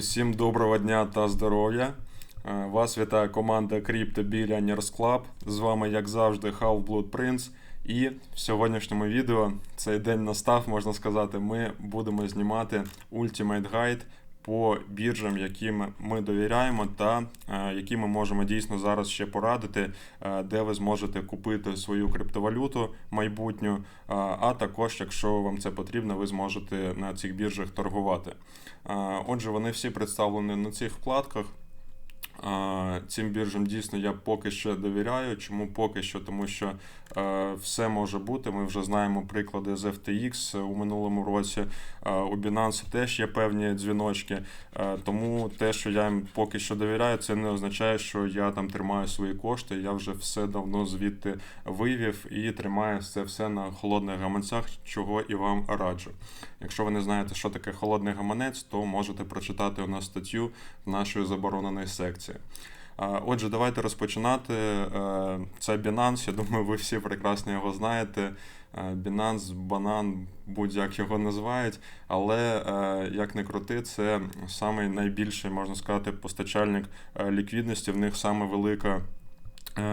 Усім доброго дня та здоров'я. Е, Вас вітає команда Crypto Billionaires Club. З вами, як завжди, Half-Blood Prince. І в сьогоднішньому відео цей день настав, можна сказати, ми будемо знімати Ultimate Guide по біржам, яким ми довіряємо, та е, які ми можемо дійсно зараз ще порадити, е, де ви зможете купити свою криптовалюту майбутню. е, А також, якщо вам це потрібно, ви зможете на цих біржах торгувати. Отже, вони всі представлені на цих вкладках. Цим біржам дійсно я поки що довіряю. Чому поки що? Тому що е, все може бути. Ми вже знаємо приклади з FTX у минулому році. Е, у Binance теж є певні дзвіночки. Е, тому те, що я їм поки що довіряю, це не означає, що я там тримаю свої кошти. Я вже все давно звідти вивів і тримаю це все на холодних гаманцях, чого і вам раджу. Якщо ви не знаєте, що таке холодний гаманець, то можете прочитати у нас статтю нашої забороненої секції. А, Отже, давайте розпочинати. Е, Це Binance, я думаю, ви всі прекрасно його знаєте. Е, Binance, банан, будь-як його називають, але е, як не крути, це самий найбільший, можна сказати, постачальник ліквідності. В них саме велика.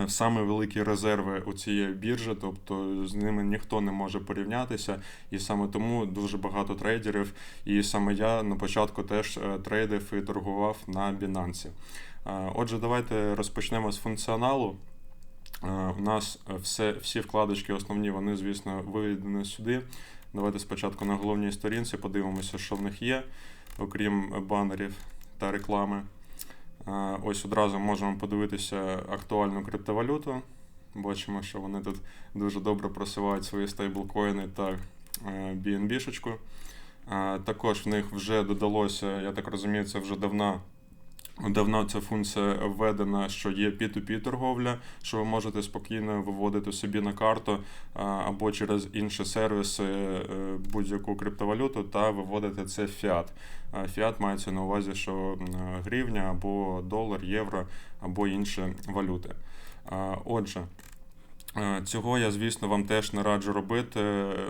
Саме великі резерви у цієї біржі, тобто з ними ніхто не може порівнятися, і саме тому дуже багато трейдерів. І саме я на початку теж трейдив і торгував на Binance. Е, Отже, давайте розпочнемо з функціоналу. Е, У нас все, всі вкладочки основні, вони, звісно, виведені сюди. Давайте спочатку на головній сторінці подивимося, що в них є, окрім банерів та реклами. Е, Ось одразу можемо подивитися актуальну криптовалюту. Бачимо, що вони тут дуже добре просувають свої стейблкоїни та е, BNB-шечку. Е, Також в них вже додалося, я так розумію, це вже давно Давно ця функція введена, що є P2P торговля, що ви можете спокійно виводити собі на карту або через інші сервіси е, будь-яку криптовалюту та виводити це в фіат. Фіат мається на увазі, що гривня або долар, євро або інші валюти. Отже. Е, Цього я, звісно, вам теж не раджу робити.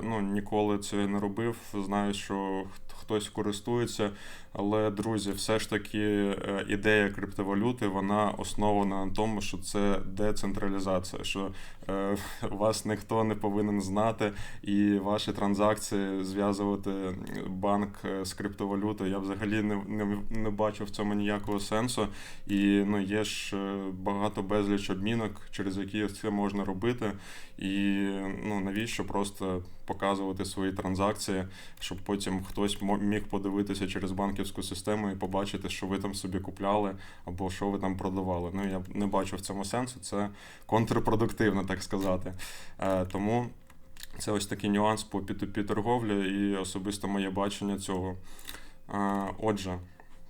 Ну, ніколи це не робив. Знаю, що хтось користується. Але, друзі, все ж таки е, ідея криптовалюти вона основана на тому, що це децентралізація, що е, вас ніхто не повинен знати, і ваші транзакції зв'язувати банк е, з криптовалютою. Я взагалі не, не, не бачу в цьому ніякого сенсу. І ну, є ж е, багато безліч обмінок, через які це можна робити. І ну, навіщо просто показувати свої транзакції, щоб потім хтось міг подивитися через банківську систему і побачити, що ви там собі купляли або що ви там продавали. Ну я не бачу в цьому сенсу. Це контрпродуктивно, так сказати. Е, тому це ось такий нюанс по P2P торговлі і особисто моє бачення цього. Е, Отже,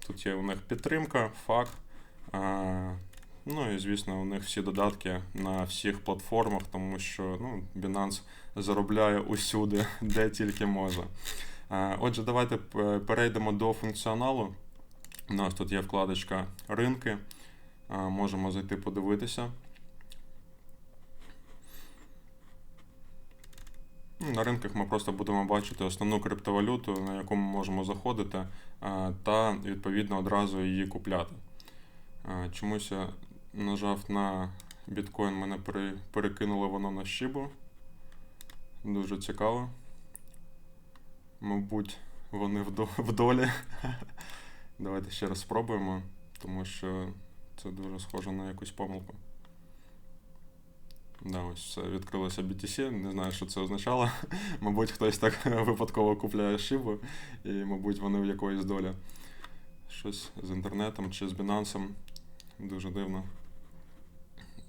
тут є у них підтримка, фак. Ну і звісно, у них всі додатки на всіх платформах, тому що ну, Binance заробляє усюди, де тільки може. Отже, давайте перейдемо до функціоналу. У нас тут є вкладочка ринки. Можемо зайти подивитися. Ну, На ринках ми просто будемо бачити основну криптовалюту, на яку ми можемо заходити, та відповідно одразу її купляти. Чомусь нажав на біткоін, мене перекинуло воно на щибу. Дуже цікаво. Мабуть, вони в долі. Давайте ще раз спробуємо, тому що це дуже схоже на якусь помилку. Да, ось все, відкрилося BTC, не знаю, що це означало. Мабуть, хтось так випадково купляє шибу, і, мабуть, вони в якоїсь долі. Щось з інтернетом чи з Binance. Дуже дивно.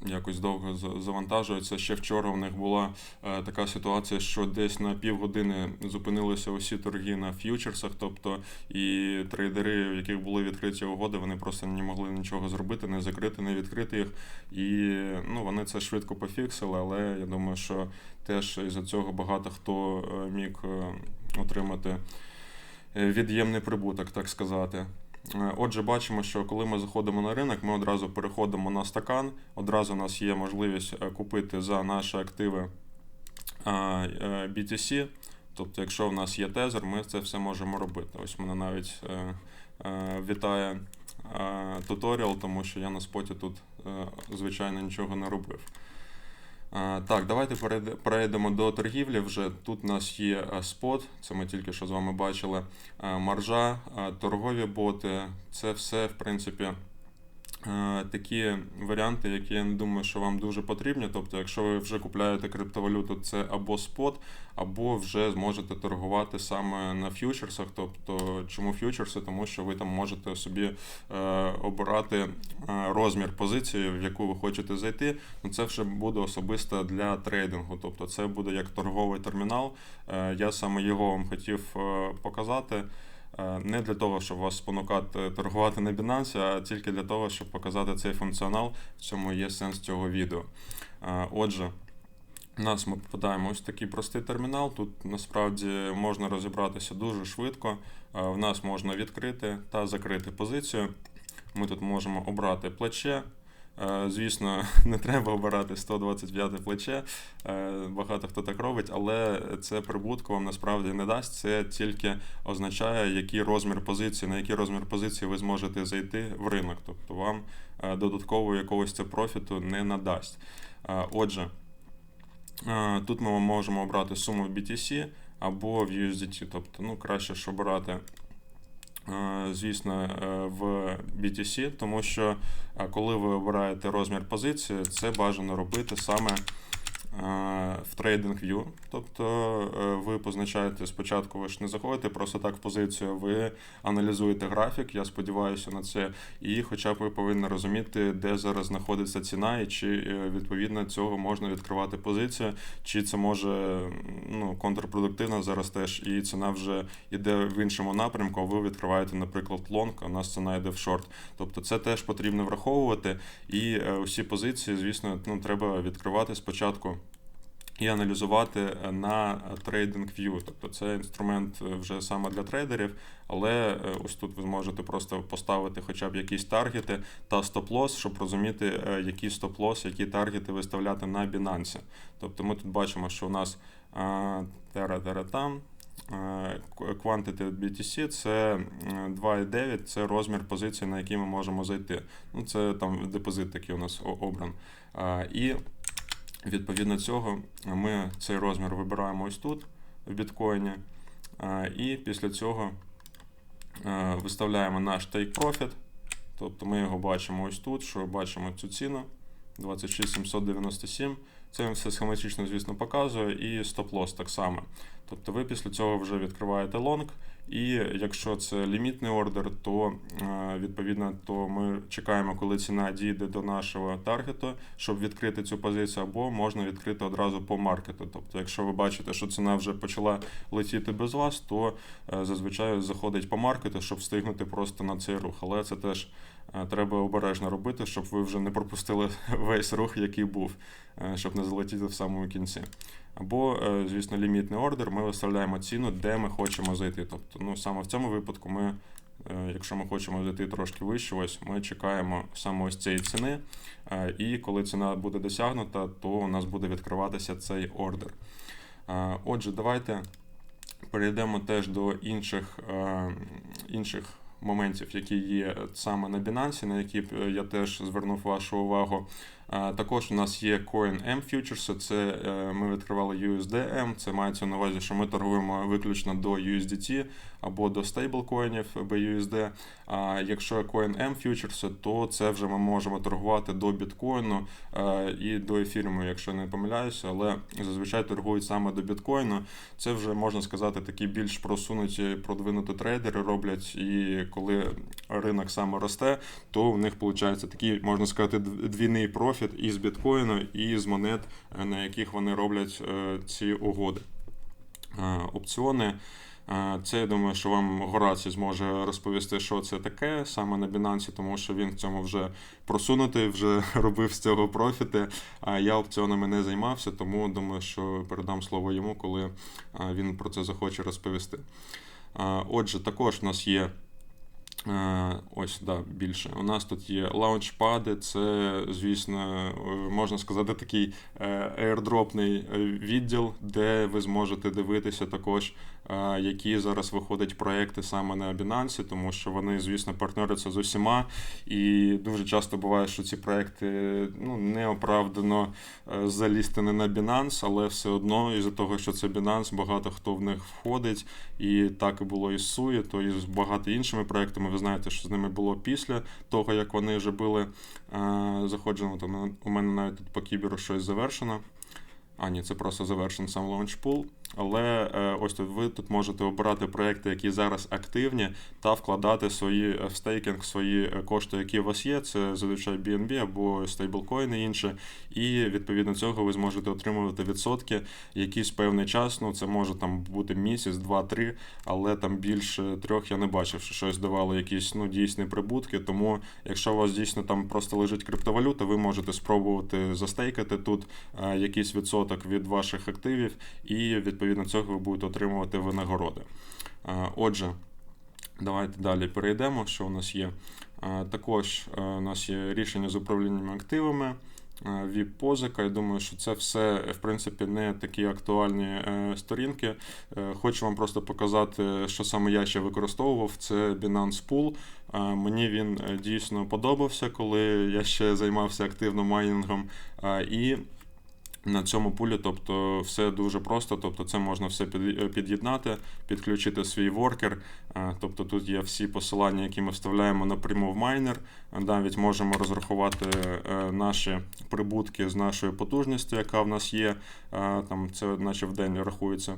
Якось довго за- завантажується. Ще вчора у них була е, така ситуація, що десь на півгодини зупинилися усі торги на ф'ючерсах, тобто і трейдери, в яких були відкриті угоди, вони просто не могли нічого зробити, не закрити, не відкрити їх. І ну, вони це швидко пофіксили, але я думаю, що теж із-за цього багато хто е, міг е, отримати від'ємний прибуток, так сказати. Е, Отже, бачимо, що коли ми заходимо на ринок, ми одразу переходимо на стакан. Одразу у нас є можливість е, купити за наші активи е, BTC. Тобто, якщо в нас є тезер, ми це все можемо робити. Ось мене навіть вітає туторіал, тому що я на споті тут, звичайно, нічого не робив. Так, давайте перейде- перейдемо до торгівлі. Вже тут у нас є е, спот, це ми тільки що з вами бачили. е, Маржа, е, торгові боти. Це все, в принципі, такі варіанти, які я не думаю, що вам дуже потрібні. Тобто, якщо ви вже купляєте криптовалюту, це або спот, або вже зможете торгувати саме на ф'ючерсах. Тобто, чому ф'ючерси? Тому що ви там можете собі е, обирати е, розмір позиції, в яку ви хочете зайти. Ну, це вже буде особисто для трейдингу. Тобто, це буде як торговий термінал. Е, я саме його вам хотів е, показати. Е, Не для того, щоб вас спонукати торгувати на Binance, а тільки для того, щоб показати цей функціонал. В цьому є сенс цього відео. Е, Отже, у нас ми попадаємо ось такий простий термінал. Тут насправді можна розібратися дуже швидко. Е, В нас можна відкрити та закрити позицію. Ми тут можемо обрати плече. Е, Звісно, не треба обирати 125 плече. Е, Багато хто так робить, але це прибутку вам насправді не дасть. Це тільки означає, який розмір позиції, на який розмір позиції ви зможете зайти в ринок. Тобто вам е, додатково якогось це профіту не надасть. Отже, тут ми можемо обрати суму в BTC або в USDT. Тобто, ну, краще ж обирати звісно, е, в BTC, тому що е, коли ви обираєте розмір позиції, це бажано робити саме е, в TradingView. Тобто е, ви позначаєте спочатку, ви ж не заходите просто так в позицію, ви аналізуєте графік, я сподіваюся на це, і хоча б ви повинні розуміти, де зараз знаходиться ціна, і чи е, відповідно цього можна відкривати позицію, чи це може ну, контрпродуктивно зараз теж, і ціна вже йде в іншому напрямку, а ви відкриваєте, наприклад, лонг, а у нас ціна йде в шорт. Тобто це теж потрібно враховувати. І усі позиції, звісно, ну, треба відкривати спочатку. І аналізувати на TradingView. Тобто це інструмент е, вже саме для трейдерів, але е, ось тут ви зможете просто поставити хоча б якісь таргети та стоп-лосс, щоб розуміти, е, які стоп-лосс, які таргети виставляти на Binance. Тобто ми тут бачимо, що у нас тера-тера-там. Quantity BTC це 2,9, це розмір позиції, на який ми можемо зайти. Ну, це там депозит такий у нас обран. І відповідно цього ми цей розмір вибираємо ось тут в біткоїні. І після цього виставляємо наш take profit. Тобто ми його бачимо ось тут, що бачимо цю ціну 26797. Це він все схематично, звісно, показує, і стоп-лосс так само. Тобто ви після цього вже відкриваєте лонг, і якщо це лімітний ордер, то е, відповідно то ми чекаємо, коли ціна дійде до нашого таргету, щоб відкрити цю позицію, або можна відкрити одразу по маркету. Тобто, якщо ви бачите, що ціна вже почала летіти без вас, то е, зазвичай заходить по маркету, щоб встигнути просто на цей рух. Але це теж треба обережно робити, щоб ви вже не пропустили весь рух, який був, е, щоб не залетіти в самому кінці. Або, е, звісно, лімітний ордер, ми виставляємо ціну, де ми хочемо зайти. Тобто, ну саме в цьому випадку ми, е, якщо ми хочемо зайти трошки вище, ось ми чекаємо саме ось цієї ціни. е, І коли ціна буде досягнута, то у нас буде відкриватися цей ордер. Е, Отже, давайте перейдемо теж до інших, е, інших моментів, які є саме на Binance, на які е, я теж звернув вашу увагу. Також у нас є Coin M Futures, це е, ми відкривали USDM, це мається на увазі, що ми торгуємо виключно до USDT або до стейблкоїнів BUSD. А якщо Coin M Futures, то це вже ми можемо торгувати до біткоїну е, і до ефіруму, якщо не помиляюся, але зазвичай торгують саме до біткоїну. Це вже можна сказати такі більш просунуті, продвинуті трейдери роблять. І коли ринок саме росте, то у них виходить такий, можна сказати, дв- двійний профіт із біткоїну і з монет, е, на яких вони роблять е, ці угоди. Е, Опціони. Це я думаю, що вам Горацій зможе розповісти, що це таке саме на Binance, тому що він в цьому вже просунутий, вже робив з цього профіти. А я опціонами не займався, тому думаю, що передам слово йому, коли він про це захоче розповісти. Отже, також у нас є. Е, Ось, да, більше. У нас тут є лаунчпади, це, звісно, е, можна сказати, такий аердропний е, відділ, де ви зможете дивитися також які зараз виходять проекти саме на Binance, тому що вони, звісно, партнеряться з усіма. І дуже часто буває, що ці проекти ну, неоправдано е, залізти не на Binance, але все одно, із-за того, що це Binance, багато хто в них входить. І так і було із Суї, то і з багато іншими проектами. Ви знаєте, що з ними було після того, як вони вже були е, заходжені. Там у мене навіть тут по кіберу щось завершено. А, ні, це просто завершений сам лаунчпул. Але е, ось ви тут можете обирати проекти, які зараз активні, та вкладати свої е, в стейкінг, свої е, кошти, які у вас є. Це зазвичай BNB або стейблкоїни інше. І відповідно цього ви зможете отримувати відсотки якийсь певний час. Ну це може там бути місяць, два-три, але там більше трьох я не бачив, що щось давало якісь ну дійсні прибутки. Тому, якщо у вас дійсно там просто лежить криптовалюта, ви можете спробувати застейкати тут якийсь відсоток від ваших активів і відповідно цього ви будете отримувати винагороди. Е, Отже, давайте далі перейдемо, що у нас є. Е, Також е, у нас є рішення з управлінням активами. віп позика Я думаю, що це все в принципі не такі актуальні сторінки. Хочу вам просто показати, що саме я ще використовував. Це Binance Pool. Мені він дійсно подобався, коли я ще займався активно майнінгом. І на цьому пулі, тобто все дуже просто, тобто це можна все е, під'єднати, підключити свій воркер. Е, Тобто тут є всі посилання, які ми вставляємо напряму в майнер. Навіть можемо розрахувати е, наші прибутки з нашої потужності, яка в нас є. Там це наче в день рахується.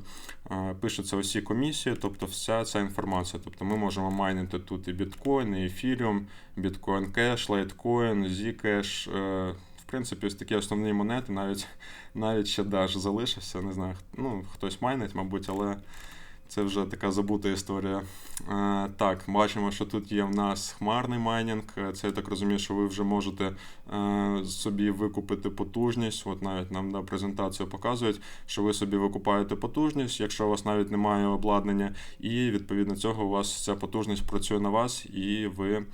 Пишеться усі комісії, тобто вся ця інформація. Тобто ми можемо майнити тут і біткоін, і ефіріум, біткоін кеш, лайткоін, зікеш. Принципі, ось такі основні монети, навіть навіть ще Dash залишився. Не знаю, ну, хтось майнить, мабуть, але це вже така забута історія. Е, так, бачимо, що тут є в нас хмарний майнінг. Е, Це я так розумію, що ви вже можете е, собі викупити потужність. От навіть нам на презентацію показують, що ви собі викупаєте потужність, якщо у вас навіть немає обладнання, і відповідно цього у вас ця потужність працює на вас, і ви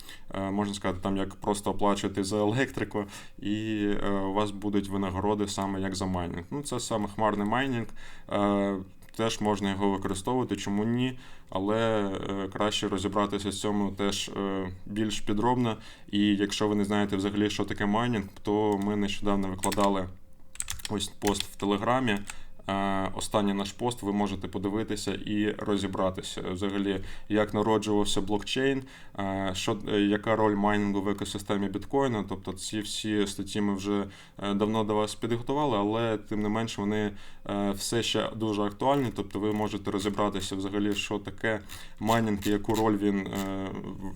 можна сказати, там як просто оплачуєте за електрику, і у вас будуть винагороди саме як за майнінг. Ну, це саме хмарний майнінг. Теж можна його використовувати, чому ні, але е, краще розібратися з цьому теж е, більш підробно. І якщо ви не знаєте взагалі, що таке майнінг, то ми нещодавно викладали ось пост в Телеграмі. Е, Останній наш пост ви можете подивитися і розібратися взагалі, як народжувався блокчейн, е, що, е, яка роль майнінгу в екосистемі біткоїна. Тобто ці всі статті ми вже давно до вас підготували, але тим не менш вони все ще дуже актуальні. Тобто ви можете розібратися взагалі, що таке майнінг яку роль він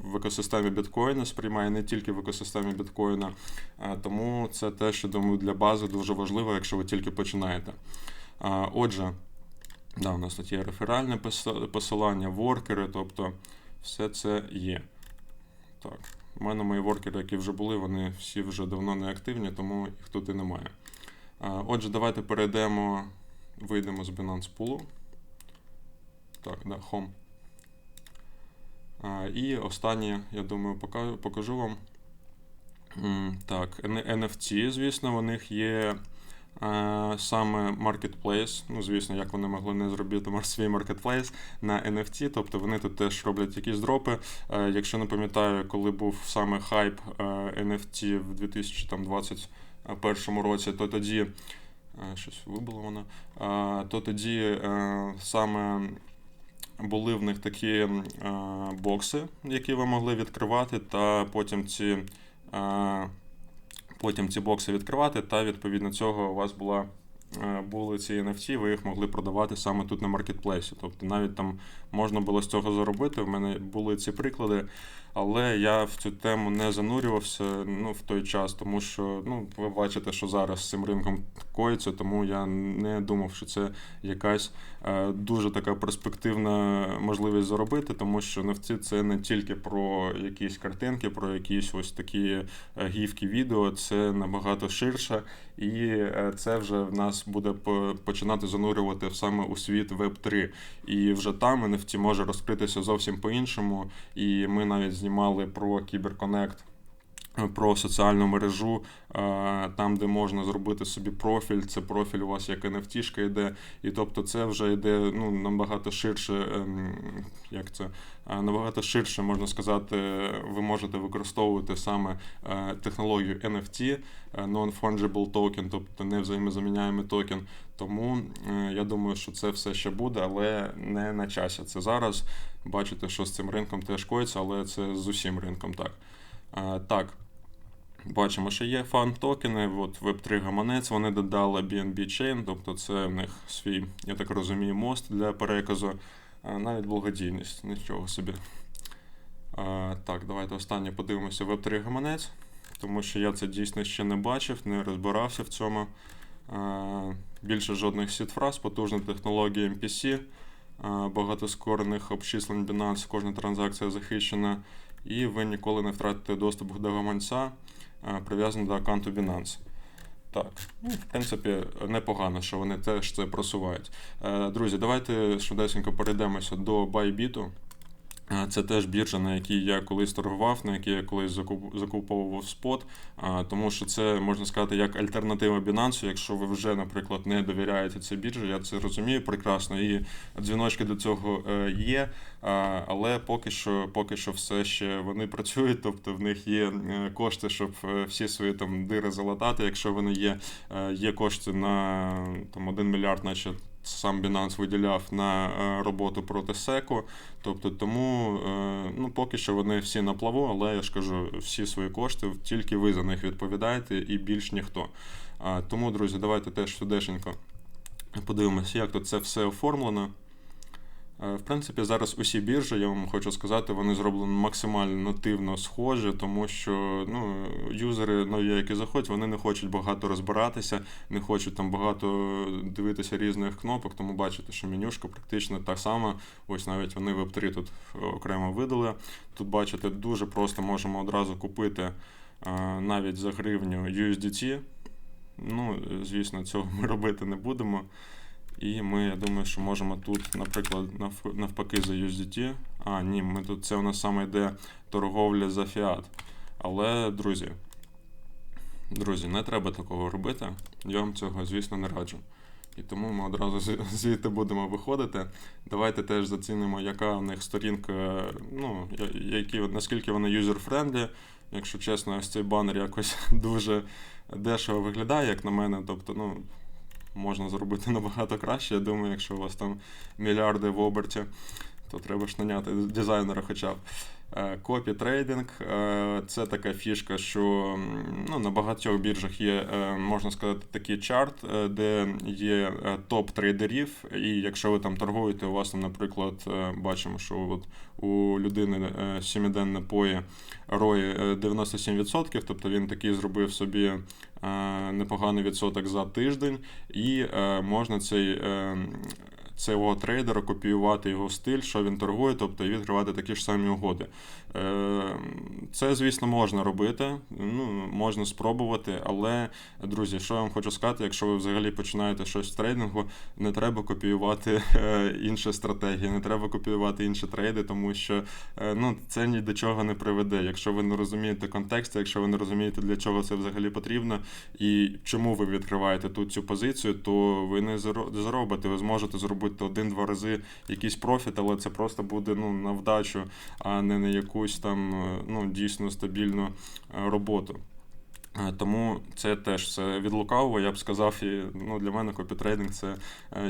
в екосистемі біткоїна сприймає не тільки в екосистемі біткоїна. Тому це те, що думаю, для бази дуже важливо, якщо ви тільки починаєте. Отже, да, у нас тут є реферальне посилання, воркери, тобто все це є. Так, у мене мої воркери, які вже були, вони всі вже давно не активні, тому їх тут і немає. Отже, давайте перейдемо, вийдемо з Binance Pool. Так, да, Home. І останнє, я думаю, покажу, вам. Так, NFT, звісно, у них є саме Marketplace. Ну, звісно, як вони могли не зробити свій Marketplace на NFT, тобто вони тут теж роблять якісь дропи. Е, Якщо не пам'ятаю, коли був саме хайп е, NFT в 2021 році, то тоді. е, Щось вибило воно. е, То тоді е, саме були в них такі е, бокси, які ви могли відкривати, та потім ці, е, потім ці бокси відкривати, та відповідно цього у вас була. Е, Були ці NFT, ви їх могли продавати саме тут на маркетплейсі. Тобто навіть там можна було з цього заробити. В мене були ці приклади, але я в цю тему не занурювався ну, в той час, тому що ну, ви бачите, що зараз з цим ринком коїться, тому я не думав, що це якась е, дуже така перспективна можливість заробити, тому що NFT це не тільки про якісь картинки, про якісь ось такі е, гівки відео, це набагато ширше, і е, це вже в нас буде по- починати занурювати саме у світ Web 3. І вже там NFT може розкритися зовсім по-іншому. І ми навіть знімали про е, про соціальну мережу, е, там, де можна зробити собі профіль, це профіль у вас як NFT йде, і тобто це вже йде ну, набагато ширше, ем, як це, е, набагато ширше, можна сказати, ви можете використовувати саме е, технологію NFT, Non-Fungible Token, тобто невзаємозаміняємий токен. Тому я думаю, що це все ще буде, але не на часі. Це зараз. Бачите, що з цим ринком теж коїться, але це з усім ринком так. Так. Бачимо, що є фан-токени, от Web3 гаманець, вони додали BNB Chain, тобто це в них свій, я так розумію, мост для переказу, навіть благодійність, нічого собі. Так, давайте останнє подивимося Web3 гаманець, тому що я це дійсно ще не бачив, не розбирався в цьому. Більше жодних сітфраз, потужна технологія MPC, багатоскорених обчислень Binance, кожна транзакція захищена, і ви ніколи не втратите доступ до гаманця е, прив'язаний до аккаунту Binance. Так, ну, в принципі, непогано, що вони теж це просувають. Е, Друзі, давайте швидесенько перейдемося до Bybit. Е, Це теж біржа, на якій я колись торгував, на якій я колись закуп- закуповував спот, а, тому що це можна сказати як альтернатива Binance. Якщо ви вже, наприклад, не довіряєте цій біржі, я це розумію прекрасно. І дзвіночки до цього е, є, але поки що, поки що все ще вони працюють, тобто в них є е, кошти, щоб е, всі свої там дири залатати. Якщо вони є, е, є кошти на там 1 мільярд, наче сам Binance виділяв на е, роботу проти СЕКу. Тобто тому е, ну, поки що вони всі на плаву, але я ж кажу, всі свої кошти, тільки ви за них відповідаєте і більш ніхто. Тому, друзі, давайте теж сюдешенько подивимося, як тут це все оформлено. Е, В принципі, зараз усі біржі, я вам хочу сказати, вони зроблені максимально нативно схожі, тому що ну, юзери нові, які заходять, вони не хочуть багато розбиратися, не хочуть там багато дивитися різних кнопок, тому бачите, що менюшка практично та сама. Ось навіть вони Web3 тут окремо видали. Тут бачите, дуже просто можемо одразу купити е, навіть за гривню USDT. Ну, звісно, цього ми робити не будемо. І ми, я думаю, що можемо тут, наприклад, навпаки за USDT. А, ні, ми тут це у нас саме йде торговля за фіат. Але, друзі, друзі, не треба такого робити. Я вам цього, звісно, не раджу. І тому ми одразу звідти будемо виходити. Давайте теж зацінимо, яка в них сторінка, ну, які, наскільки вона юзер-френдлі. Якщо чесно, ось цей банер якось дуже дешево виглядає, як на мене. Тобто, ну, можна зробити набагато краще. Я думаю, якщо у вас там мільярди в оберті, то треба ж наняти дизайнера хоча б. Е, Копі трейдинг е, це така фішка, що ну, на багатьох біржах є, е, можна сказати, такий чарт, де є е, топ трейдерів. І якщо ви там торгуєте, у вас там, наприклад, бачимо, що от у людини е, сімиденне пої рої е, 97%, тобто він такий зробив собі непоганий відсоток за тиждень, і можна цей. Цього трейдера копіювати його стиль, що він торгує, тобто і відкривати такі ж самі угоди. Е, Це, звісно, можна робити, ну, можна спробувати, але, друзі, що я вам хочу сказати, якщо ви взагалі починаєте щось в трейдингу, не треба копіювати е, інші стратегії, не треба копіювати інші трейди, тому що е, ну, це ні до чого не приведе. Якщо ви не розумієте контекст, якщо ви не розумієте, для чого це взагалі потрібно, і чому ви відкриваєте тут цю позицію, то ви не заробите. Ви зможете зробити один-два рази якийсь профіт, але це просто буде ну, на вдачу, а не на якусь там е, ну, дійсно стабільну е, роботу. Е, Тому це теж все від лукавого, я б сказав, і ну, для мене копітрейдинг це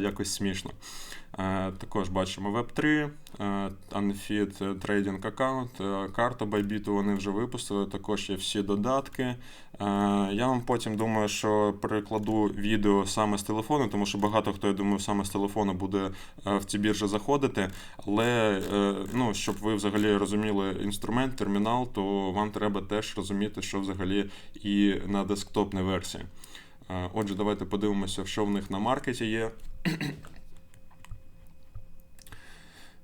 якось смішно. Е, Також бачимо Web3, е, Unfit Trading Account, е, карта Bybit вони вже випустили, також є всі додатки. Я вам потім думаю, що перекладу відео саме з телефону, тому що багато хто, я думаю, саме з телефону буде в ці біржі заходити. Але ну, щоб ви взагалі розуміли інструмент, термінал, то вам треба теж розуміти, що взагалі і на десктопній версії. Отже, давайте подивимося, що в них на маркеті є.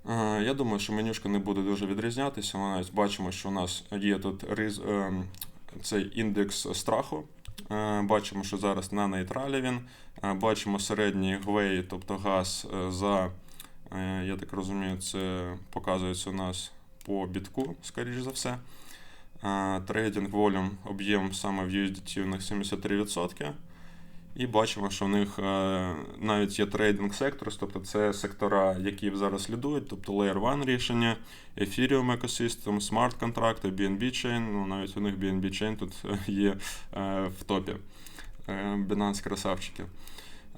Е, Я думаю, що менюшка не буде дуже відрізнятися. Ми навіть бачимо, що у нас є тут риз, ем, цей індекс страху. Е, Бачимо, що зараз на нейтралі він. Е, Бачимо середній гвей, тобто газ е, за, е, я так розумію, це показується у нас по бітку, скоріш за все. Е, Трейдинг волюм об'єм саме в USDT у них 73%. І бачимо, що в них е, навіть є трейдинг сектор, тобто це сектора, які зараз слідують, тобто Layer 1 рішення, Ethereum Ecosystem, Smart контракти, BNB Chain, ну навіть у них BNB Chain тут є е, в топі. Е, Binance красавчики.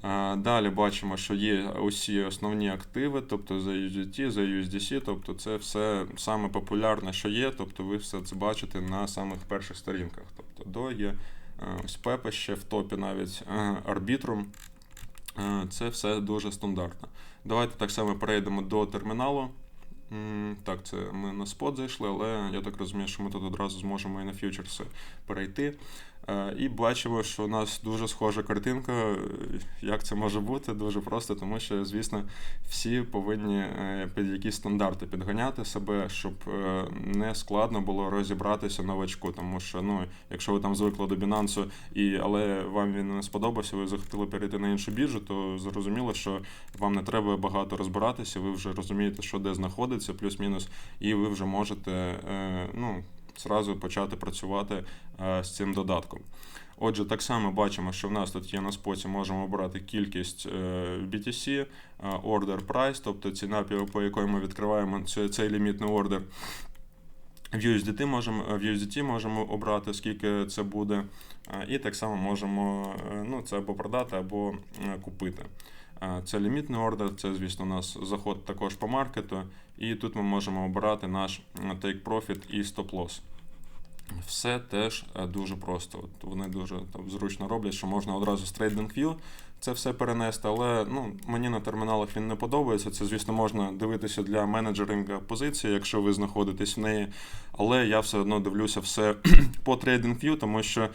Е, Далі бачимо, що є усі основні активи, тобто за USDT, за USDC, тобто це все саме популярне, що є, тобто ви все це бачите на самих перших сторінках. Тобто до є е, ось Пепе ще в топі навіть е, Е, Це все дуже стандартно. Давайте так само перейдемо до терміналу. Так, це ми на спот зайшли, але я так розумію, що ми тут одразу зможемо і на фьючерси перейти. Е, І бачимо, що у нас дуже схожа картинка. Е, Як це може бути? Дуже просто, тому що, звісно, всі повинні е, під якісь стандарти підганяти себе, щоб не складно було розібратися новачку. Тому що, ну, якщо ви там звикли до Binance, і, але вам він не сподобався, ви захотіли перейти на іншу біржу, то зрозуміло, що вам не треба багато розбиратися, ви вже розумієте, що де знаходиться, плюс-мінус, і ви вже можете ну, зразу почати працювати е, з цим додатком. Отже, так само бачимо, що в нас тут є на споті, можемо обрати кількість е, BTC, е, order price, тобто ціна, по- якої ми відкриваємо цей, лімітний ордер. В USDT можемо, в USDT можемо обрати, скільки це буде, і так само можемо ну, це або продати, або купити. Е, Це лімітний ордер, це, звісно, у нас заход також по маркету, і тут ми можемо обирати наш е, take profit і stop loss. Все теж е, дуже просто. От вони дуже там, зручно роблять, що можна одразу з TradingView це все перенести, але ну, мені на терміналах він не подобається. Це, звісно, можна дивитися для менеджеринга позиції, якщо ви знаходитесь в неї. Але я все одно дивлюся все по TradingView, тому що е,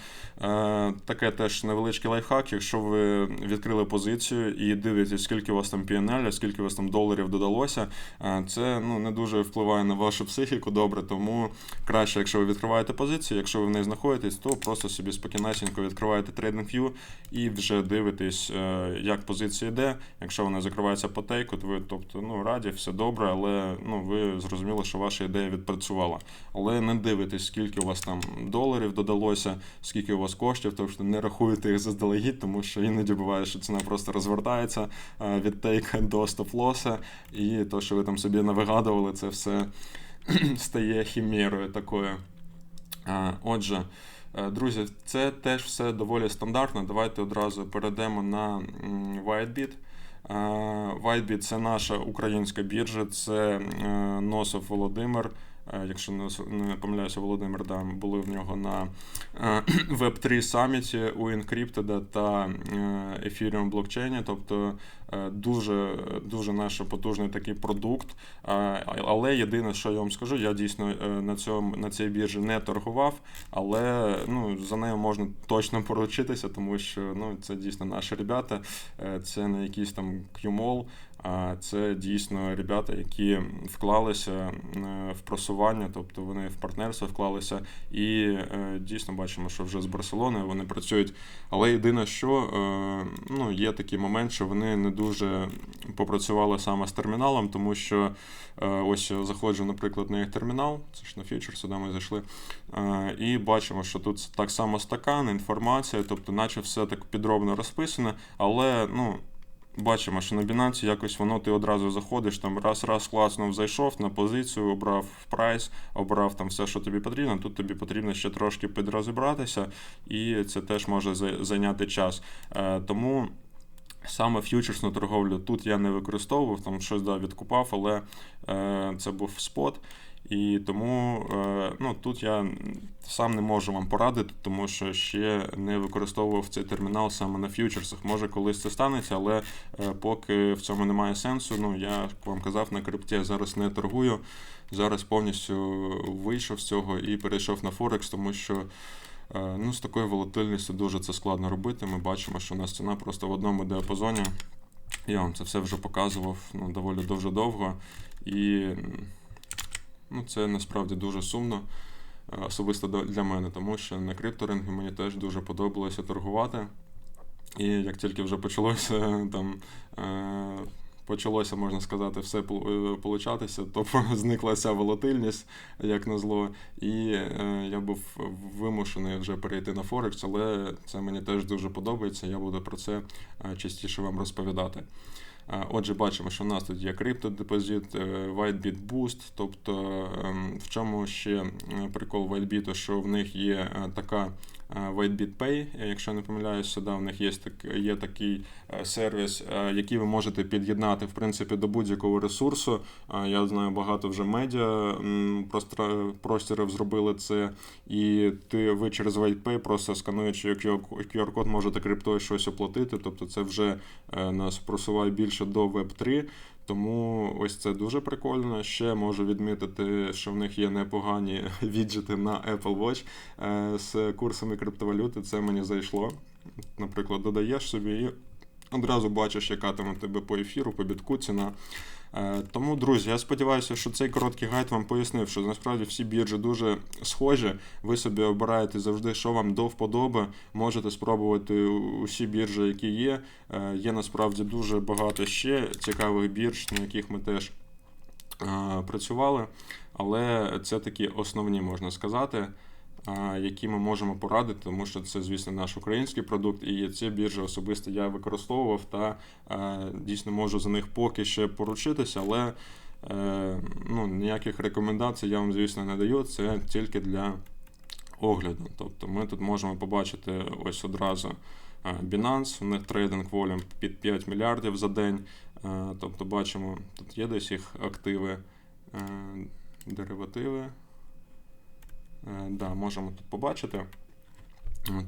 таке теж невеличкий лайфхак. Якщо ви відкрили позицію і дивитесь, скільки у вас там PNL, скільки у вас там доларів додалося, е, це ну, не дуже впливає на вашу психіку добре, тому краще, якщо ви відкриваєте позицію, якщо ви в неї знаходитесь, то просто собі спокійнесенько відкриваєте TradingView і вже дивитесь, як позиція йде. Якщо вона закривається по тейку, то ви тобто, ну, раді, все добре, але ну, ви зрозуміли, що ваша ідея відпрацювала. Але не дивитесь, скільки у вас там доларів додалося, скільки у вас коштів, тобто не рахуєте їх заздалегідь, тому що іноді буває, що ціна просто розвертається е, від тейка до стоп-лоса, і то, що ви там собі навигадували, це все стає хімерою такою. Отже, е, друзі, це теж все доволі стандартно. Давайте одразу перейдемо на WhiteBit. Е, WhiteBit – це наша українська біржа, це е, Носов Володимир. Е, Якщо не помиляюся, Володимир, да, були в нього на е, Web3 саміті у Encrypted та е, Ethereum блокчейні. Тобто дуже, дуже наш потужний такий продукт. Але єдине, що я вам скажу, я дійсно на цьому на цій біржі не торгував, але ну, за нею можна точно поручитися, тому що ну, це дійсно наші ребята, це не якийсь там QMOL, це дійсно ребята, які вклалися е, в просування, тобто вони в партнерство вклалися, і е, дійсно бачимо, що вже з Барселоною вони працюють. Але єдине, що е, ну, є такий момент, що вони не дуже попрацювали саме з терміналом, тому що ось заходжу, наприклад, на їх термінал, це ж на фьючер, сюди ми зайшли, і бачимо, що тут так само стакан, інформація, тобто, наче все так підробно розписано, але ну. Бачимо, що на Binance якось воно ти одразу заходиш, там раз-раз класнув, зайшов на позицію, обрав прайс, обрав там все, що тобі потрібно. Тут тобі потрібно ще трошки підрозібратися, і це теж може зайняти час. Е, Тому саме ф'ючерсну торговлю тут я не використовував, там щось да, відкупав, але е, це був спот. І тому е, ну, тут я сам не можу вам порадити, тому що ще не використовував цей термінал саме на ф'ючерсах. Може, колись це станеться, але е, поки в цьому немає сенсу. Ну, я вам казав, на крипті зараз не торгую. Зараз повністю вийшов з цього і перейшов на Форекс, тому що е, ну, з такою волатильністю дуже це складно робити. Ми бачимо, що у нас ціна просто в одному діапазоні. Я вам це все вже показував ну, доволі дуже довго. І ну, це насправді дуже сумно, е, особисто для мене, тому що на крипторингі мені теж дуже подобалося торгувати. І як тільки вже почалося там е, почалося, можна сказати, все е, получатися, то зникла ця волатильність, як назло, і е, я був вимушений вже перейти на Форекс, але це мені теж дуже подобається. Я буду про це частіше вам розповідати. Е, Отже, бачимо, що в нас тут є криптодепозит, е, WhiteBit Boost. Тобто, ем, в чому ще е, прикол WhiteBit, що в них є така е, WhiteBit Pay, е, якщо не помиляюся, да, в них є, так, є такий е, сервіс, який ви можете під'єднати в принципі до будь-якого ресурсу. Я знаю, багато вже медіа просторів зробили це, і ти ви через WhitePay просто скануючи QR-код можете криптою щось оплатити. Тобто це вже нас просуває більше до Web3. Тому ось це дуже прикольно. Ще можу відмітити, що в них є непогані віджити на Apple Watch е, з курсами криптовалюти. Це мені зайшло. Наприклад, додаєш собі і одразу бачиш, яка там у тебе по ефіру, по бітку ціна. Е, Тому, друзі, я сподіваюся, що цей короткий гайд вам пояснив, що насправді всі біржі дуже схожі. Ви собі обираєте завжди, що вам до вподоби. Можете спробувати усі біржі, які є. Е, Є насправді дуже багато ще цікавих бірж, на яких ми теж е, працювали. Але це такі основні, можна сказати, які ми можемо порадити, тому що це, звісно, наш український продукт, і ці біржі особисто я використовував та дійсно можу за них поки ще поручитися, але е, ну, ніяких рекомендацій я вам, звісно, не даю. Це тільки для огляду. Тобто ми тут можемо побачити ось одразу Binance, у них трейдинг волюм під 5 мільярдів за день. Тобто бачимо, тут є десь їх активи, деривативи. Е, Да, можемо тут побачити.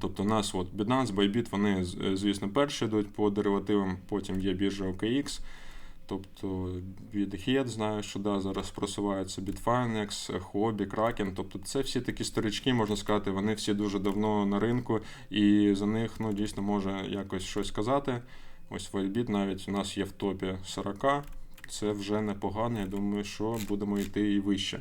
Тобто у нас от Binance, Bybit, вони, е, звісно, перші йдуть по деривативам, потім є біржа OKX. Тобто Bithead, знаю, що да, зараз просувається Bitfinex, Huobi, Kraken. Тобто це всі такі старички, можна сказати, вони всі дуже давно на ринку, і за них ну, дійсно може якось щось казати. Ось Whitebit навіть у нас є в топі 40. Це вже непогано. Я думаю, що будемо йти і вище.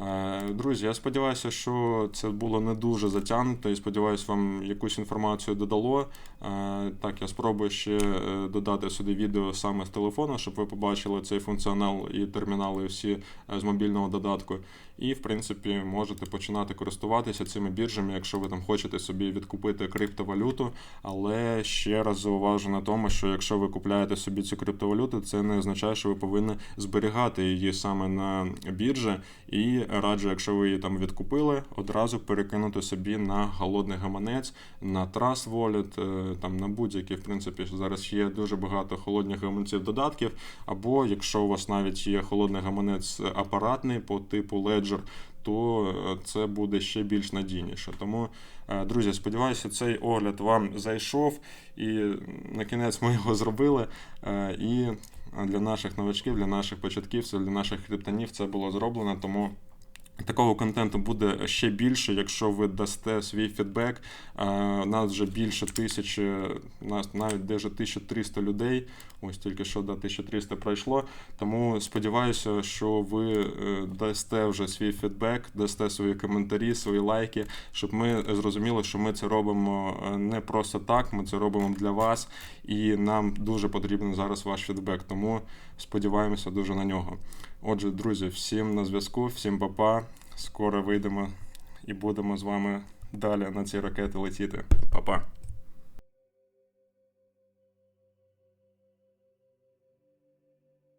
Е, Друзі, я сподіваюся, що це було не дуже затягнуто і сподіваюся, вам якусь інформацію додало. Е, Так, я спробую ще е, додати сюди відео саме з телефона, щоб ви побачили цей функціонал і термінали всі з мобільного додатку. І, в принципі, можете починати користуватися цими біржами, якщо ви там хочете собі відкупити криптовалюту. Але ще раз зауважу на тому, що якщо ви купляєте собі цю криптовалюту, це не означає, що ви повинні зберігати її саме на біржі. І раджу, якщо ви її там відкупили, одразу перекинути собі на голодний гаманець, на Trust Wallet, е, там на будь-які, в принципі, зараз є дуже багато холодних гаманців додатків. Або якщо у вас навіть є холодний гаманець апаратний по типу Ledger, то е, це буде ще більш надійніше. Тому, е, друзі, сподіваюся, цей огляд вам зайшов, і на кінець ми його зробили. І для наших новачків, для наших початківців, для наших криптонів це було зроблено. Тому Такого контенту буде ще більше, якщо ви дасте свій фідбек. У нас вже більше тисячі, нас навіть даже 1300 людей. Ось тільки що до 1300 пройшло. Тому сподіваюся, що ви е, дасте вже свій фідбек, дасте свої коментарі, свої лайки, щоб ми зрозуміли, що ми це робимо е, не просто так, ми це робимо для вас, і нам дуже потрібен зараз ваш фідбек. Тому сподіваємося дуже на нього. Отже, друзі, всім на зв'язку, всім папа. Скоро вийдемо і будемо з вами далі на ці ракети летіти. Па-па.